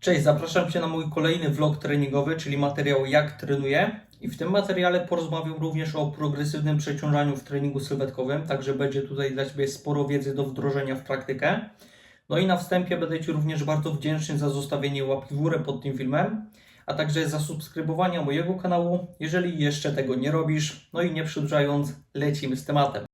Cześć, zapraszam Cię na mój kolejny vlog treningowy, czyli materiał jak trenuję. I w tym materiale porozmawiam również o progresywnym przeciążaniu w treningu sylwetkowym, także będzie tutaj dla Ciebie sporo wiedzy do wdrożenia w praktykę. No i na wstępie będę Ci również bardzo wdzięczny za zostawienie łapki w górę pod tym filmem, a także za subskrybowanie mojego kanału, jeżeli jeszcze tego nie robisz. No i nie przedłużając, lecimy z tematem.